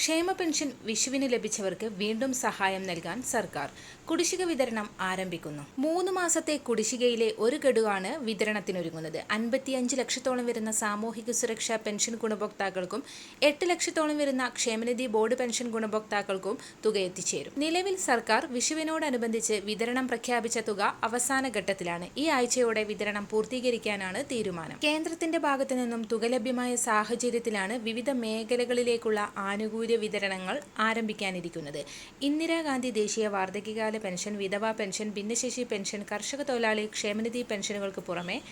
ക്ഷേമ പെൻഷൻ വിഷുവിന് ലഭിച്ചവർക്ക് വീണ്ടും സഹായം നൽകാൻ സർക്കാർ കുടിശ്ശിക വിതരണം ആരംഭിക്കുന്നു. മൂന്ന് മാസത്തെ കുടിശ്ശികയിലെ ഒരു ഗഡുവാണ് വിതരണത്തിനൊരുങ്ങുന്നത്. അൻപത്തിയഞ്ച് ലക്ഷത്തോളം വരുന്ന സാമൂഹിക സുരക്ഷാ പെൻഷൻ ഗുണഭോക്താക്കൾക്കും എട്ട് ലക്ഷത്തോളം വരുന്ന ക്ഷേമനിധി ബോർഡ് പെൻഷൻ ഗുണഭോക്താക്കൾക്കും തുക എത്തിച്ചേരും. നിലവിൽ സർക്കാർ വിഷുവിനോടനുബന്ധിച്ച് വിതരണം പ്രഖ്യാപിച്ച തുക അവസാന ഘട്ടത്തിലാണ്. ഈ ആഴ്ചയോടെ വിതരണം പൂർത്തീകരിക്കാനാണ് തീരുമാനം. കേന്ദ്രത്തിന്റെ ഭാഗത്തു നിന്നും തുക ലഭ്യമായ സാഹചര്യത്തിലാണ് വിവിധ മേഖലകളിലേക്കുള്ള ആനുകൂല്യ വിതരണങ്ങൾ ആരംഭിക്കാനിരിക്കുന്നത്. ഇന്ദിരാഗാന്ധി ദേശീയ വാർദ്ധക്യകാല പെൻഷൻ വിധവാ പെൻഷൻ ഭിന്നശേഷി പെൻഷൻ കർഷക തൊഴിലാളി ക്ഷേമനിധി പെൻഷനുകൾക്ക് പുറമെ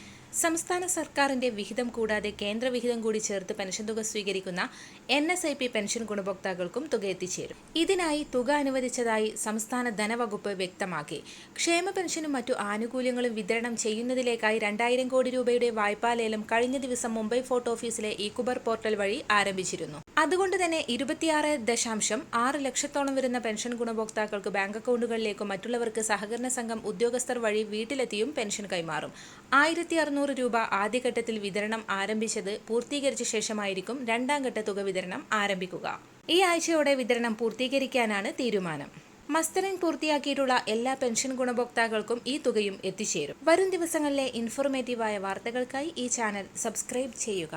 സംസ്ഥാന സർക്കാരിന്റെ വിഹിതം കൂടാതെ കേന്ദ്ര വിഹിതം കൂടി ചേർത്ത് പെൻഷൻ തുക സ്വീകരിക്കുന്ന N S I P pension ഗുണഭോക്താക്കൾക്കും തുക എത്തിച്ചേരും. ഇതിനായി തുക അനുവദിച്ചതായി സംസ്ഥാന ധനവകുപ്പ് വ്യക്തമാക്കി. ക്ഷേമ പെൻഷനും മറ്റു ആനുകൂല്യങ്ങളും വിതരണം ചെയ്യുന്നതിലേക്കായി രണ്ടായിരം കോടി രൂപയുടെ വായ്പാ ലേലം കഴിഞ്ഞ ദിവസം മുംബൈ ഫോർട്ട് ഓഫീസിലെ ഇക്കുബർ പോർട്ടൽ വഴി ആരംഭിച്ചിരുന്നു. അതുകൊണ്ട് തന്നെ ഇരുപത്തിയാറ് ദശാംശം ആറ് ലക്ഷത്തോളം വരുന്ന പെൻഷൻ ഗുണഭോക്താക്കൾക്ക് ബാങ്ക് അക്കൗണ്ടുകളിലേക്കും മറ്റുള്ളവർക്ക് സഹകരണ സംഘം ഉദ്യോഗസ്ഥർ വഴി വീട്ടിലെത്തിയും പെൻഷൻ കൈമാറും. ആയിരത്തി അറുന്നൂറ് രൂപ ആദ്യഘട്ടത്തിൽ വിതരണം ആരംഭിച്ചത് പൂർത്തീകരിച്ച ശേഷമായിരിക്കും രണ്ടാം ഘട്ട തുക വിതരണം ആരംഭിക്കുക. ഈ ആഴ്ചയോടെ വിതരണം പൂർത്തീകരിക്കാനാണ് തീരുമാനം. മസ്റ്ററിംഗ് പൂർത്തിയാക്കിയിട്ടുള്ള എല്ലാ പെൻഷൻ ഗുണഭോക്താക്കൾക്കും ഈ തുകയും എത്തിച്ചേരും. വരും ദിവസങ്ങളിലെ ഇൻഫോർമേറ്റീവായ വാർത്തകൾക്കായി ഈ ചാനൽ സബ്സ്ക്രൈബ് ചെയ്യുക.